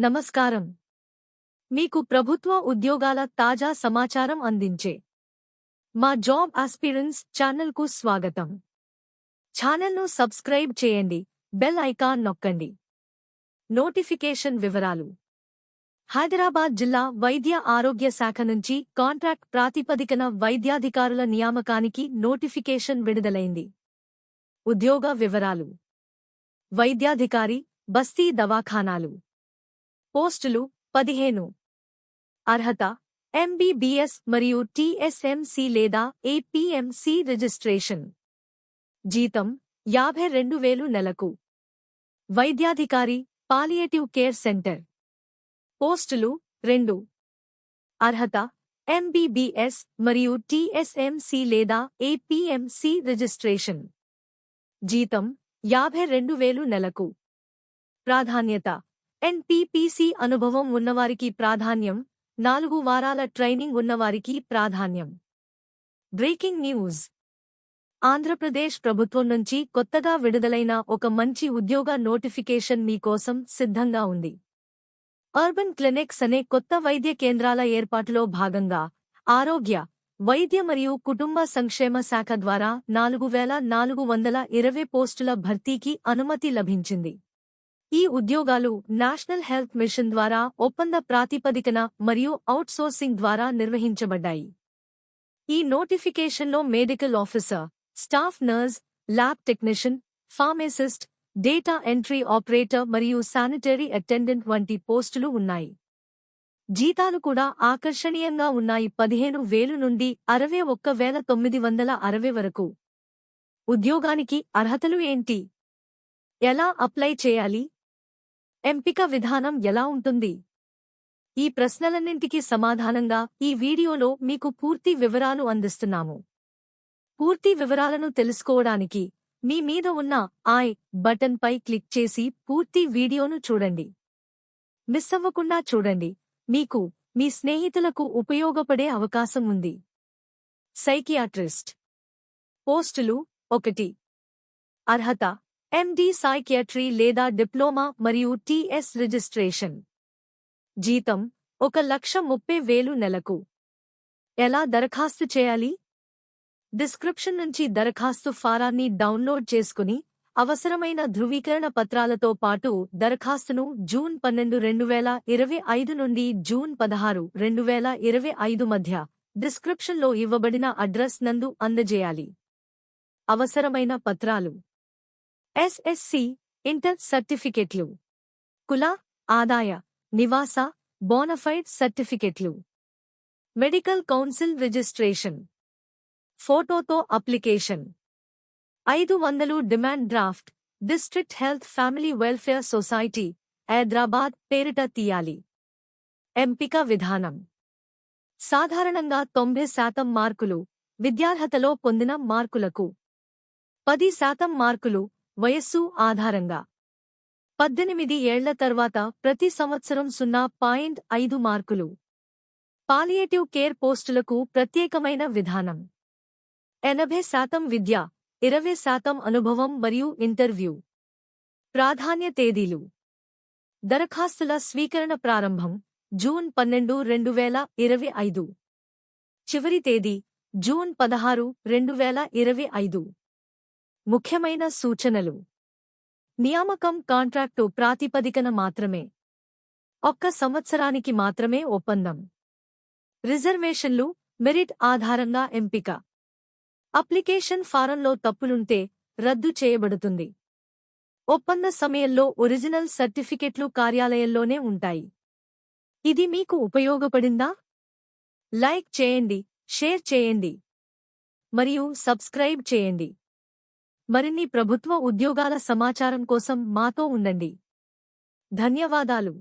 నమస్కారం. మీకు ప్రభుత్వ ఉద్యోగాల తాజా సమాచారం అందించే మా జాబ్ ఆస్పిరెన్స్ ఛానల్కు స్వాగతం. ఛానల్ను సబ్స్క్రైబ్ చేయండి బెల్ ఐకాన్ నొక్కండి. నోటిఫికేషన్ వివరాలు. హైదరాబాద్ జిల్లా వైద్య ఆరోగ్య శాఖ నుంచి కాంట్రాక్ట్ ప్రాతిపదికన వైద్యాధికారుల నియామకానికి నోటిఫికేషన్ విడుదలైంది. ఉద్యోగ వివరాలు. వైద్యాధికారి బస్తీ దవాఖానాలు. పోస్టులు పదిహేను. అర్హత ఎంబీబీఎస్ మరియు టీఎస్ఎంసీ లేదా ఏపీఎంసీ రిజిస్ట్రేషన్. జీతం యాభై రెండు వేలు నెలకు. వైద్యాధికారి పాలియేటివ్ కేర్ సెంటర్. పోస్టులు రెండు. అర్హత ఎంబీబీఎస్ మరియు టీఎస్ఎంసీ లేదా ఏపీఎంసీ రిజిస్ట్రేషన్. జీతం యాభై రెండు వేలు నెలకు. ప్రాధాన్యత ఎన్టీపీసీ అనుభవం ఉన్నవారికి ప్రాధాన్యం నాలుగు వారాల ట్రైనింగ్ ఉన్నవారికి ప్రాధాన్యం. Breaking news. ఆంధ్రప్రదేశ్ ప్రభుత్వం నుంచి కొత్తగా విడుదలైన ఒక మంచి ఉద్యోగ నోటిఫికేషన్ మీకోసం సిద్ధంగా ఉంది. అర్బన్ క్లినిక్స్ అనే కొత్త వైద్య కేంద్రాల ఏర్పాటులో భాగంగా ఆరోగ్య వైద్య మరియు కుటుంబ సంక్షేమ శాఖ ద్వారా నాలుగు వేల నాలుగు వందల ఇరవై పోస్టుల భర్తీకి అనుమతి లభించింది. ఈ ఉద్యోగాలు నేషనల్ హెల్త్ మిషన్ ద్వారా ఒప్పంద ప్రాతిపదికన మరియు అవుట్సోర్సింగ్ ద్వారా నిర్వహించబడ్డాయి. ఈ నోటిఫికేషన్లో medical officer staff nurse lab technician pharmacist data entry operator మరియు శానిటరీ అటెండెంట్ వంటి పోస్టులు ఉన్నాయి. జీతాలు కూడా ఆకర్షణీయంగా ఉన్నాయి. పదిహేను వేలు నుండి అరవై ఒక్క వేల తొమ్మిది వందల అరవై వరకు. ఉద్యోగానికి అర్హతలు ఏంటి? ఎలా అప్లై చేయాలి? ఎంపిక విధానం ఎలా ఉంటుంది? ఈ ప్రశ్నలన్నింటికీ సమాధానంగా ఈ వీడియోలో మీకు పూర్తి వివరాలు అందిస్తున్నాము. పూర్తి వివరాలను తెలుసుకోవడానికి మీ మీద ఉన్న ఆయ్ బటన్పై క్లిక్ చేసి పూర్తి వీడియోను చూడండి. మిస్ అవ్వకుండా చూడండి. మీకు మీ స్నేహితులకు ఉపయోగపడే అవకాశం ఉంది. సైకియాట్రిస్ట్. పోస్టులు ఒకటి. అర్హత. ఎండి సైకియాట్రీ లేదా డిప్లొమా మరియు టీఎస్ రిజిస్ట్రేషన్. జీతం ఒక లక్ష ముప్పై వేలు నెలకు. ఎలా దరఖాస్తు చేయాలి? డిస్క్రిప్షన్ నుంచి దరఖాస్తు ఫారాన్ని డౌన్లోడ్ చేసుకుని అవసరమైన ధృవీకరణ పత్రాలతో పాటు దరఖాస్తును జూన్ పన్నెండు రెండు వేల ఇరవై ఐదు నుండి జూన్ పదహారు రెండు వేల ఇరవై ఐదు మధ్య డిస్క్రిప్షన్లో ఇవ్వబడిన అడ్రస్ నందు అందజేయాలి. అవసరమైన పత్రాలు. ఎస్ఎస్సి ఇంటర్ సర్టిఫికెట్లు. కుల ఆదాయ నివాస బోనఫైడ్ సర్టిఫికెట్లు. Medical council registration. ఫోటోతో అప్లికేషన్. ఐదు వందలు demand draft district health family welfare society Hyderabad పేరిట తీయాలి. ఎంపిక విధానం. సాధారణంగా తొంభై శాతం మార్కులు విద్యార్హతలో పొందిన మార్కులకు. పది శాతం మార్కులు వయస్సు ఆధారంగా. పద్దెనిమిది ఏళ్ళ తర్వాత ప్రతి సంవత్సరం సున్నా పాయింట్ ఐదు మార్కులు. పాలియేటివ్ కేర్ పోస్టులకు ప్రత్యేకమైన విధానం. ఎనభై శాతం విద్య ఇరవై శాతం అనుభవం మరియు ఇంటర్వ్యూ. ప్రాధాన్య తేదీలు. దరఖాస్తుల స్వీకరణ ప్రారంభం జూన్ పన్నెండు రెండు వేల ఇరవై ఐదు. చివరి తేదీ జూన్ పదహారు రెండు వేల ఇరవై ఐదు. ముఖ్యమైన సూచనలు. నియామకం కాంట్రాక్టు ప్రాతిపదికన మాత్రమే. ఒక్క సంవత్సరానికి మాత్రమే ఒప్పందం. రిజర్వేషన్లు మెరిట్ ఆధారంగా ఎంపిక. అప్లికేషన్ ఫారంలో తప్పులుంటే రద్దు చేయబడుతుంది. ఒప్పంద సమయంలో ఒరిజినల్ సర్టిఫికెట్లు కార్యాలయంలోనే ఉంటాయి. ఇది మీకు ఉపయోగపడిందా? లైక్ చేయండి షేర్ చేయండి. మరియు సబ్స్క్రైబ్ చేయండి. మరిన్ని ప్రభుత్వ ఉద్యోగాల సమాచారం కోసం మాతో ఉండండి. ధన్యవాదాలు.